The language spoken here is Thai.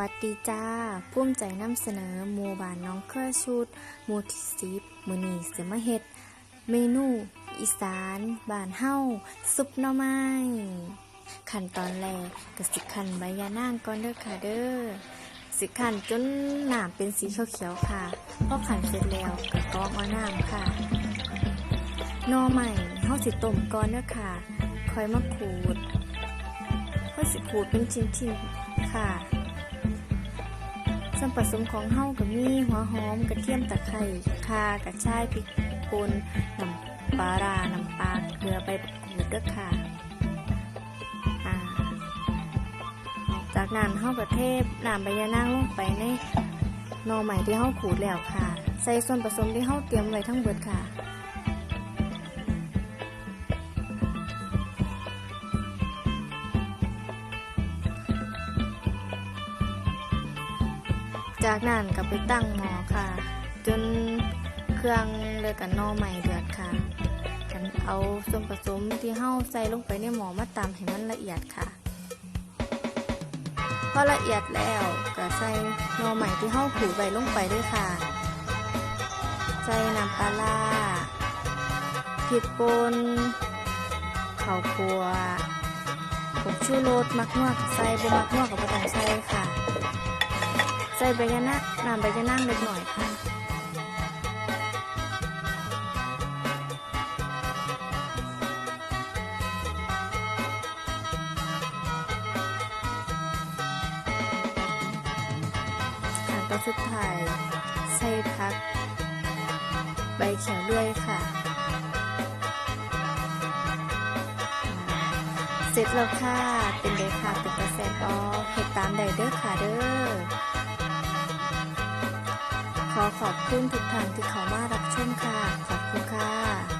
สวัสดีจ้าภูมิใจนำเสนอหมู่บ้านน้องเครือชุดหมู่ที่สิบมื้อนี้สิมาเฮ็ด เมนูอีสานบ้านเฮาซุปหน่อไม้ขั้นตอนแรกก็สิคั่นใบยานางก่อนเด้อค่ะเด้อสิคั่นจนหน้ำเป็นสีเขียวๆค่ะพอคั่นเสร็จแล้วก็กรอกเอาน้ำค่ะหน่อใหม่เฮาสิต้มก่อนเด้อค่ะค่อยมาขูดเฮาสิขูดเป็นชิ้นๆค่ะ ส่วนผสมของเฮาก็มีหัวหอมกระเทียมตะไคร้ข่ากระชายพริกป่นน้ำปลาร้าน้ำปลาเกลือใบมะกรูดเด้อค่ะจากนั้นเฮากระเทศน้ำใบยะนางลงไปในหน่อใหม่ที่เฮาขูดแล้วค่ะ ใส่ส่วนผสมที่เฮาเตรียมไว้ทั้งหมดค่ะ จากนั้นก็ไปตั้งหม้อค่ะ จนเครื่องเลยกับนอใหม่เดือดค่ะกันเอาส่วนผสมที่เฮาใส่ลงไปในหม้อมาตำให้มันละเอียดค่ะ พอละเอียดแล้วก็ใส่นอใหม่ที่เฮาขูดไว้ลงไปด้วยค่ะ ใส่น้ำปลาร้าพริกป่นข้าวคั่วผงชูรสมักนวกใส่บ่มักนวกกับบ่ต้องใส่ค่ะ ใส่ใบยะนางน้ำใบยะนางเล็กหน่อยค่ะขั้นตอนสุดท้ายใส่พัก ใบเขียวด้วยค่ะ เสร็จแล้วค่ะ เป็นเลยค่ะเป็นกระแสบอเห็ดตามใดเด้อค่ะเด้อ ขอขอบคุณทุกท่านที่เข้ามารับชมค่ะ ขอบคุณค่ะ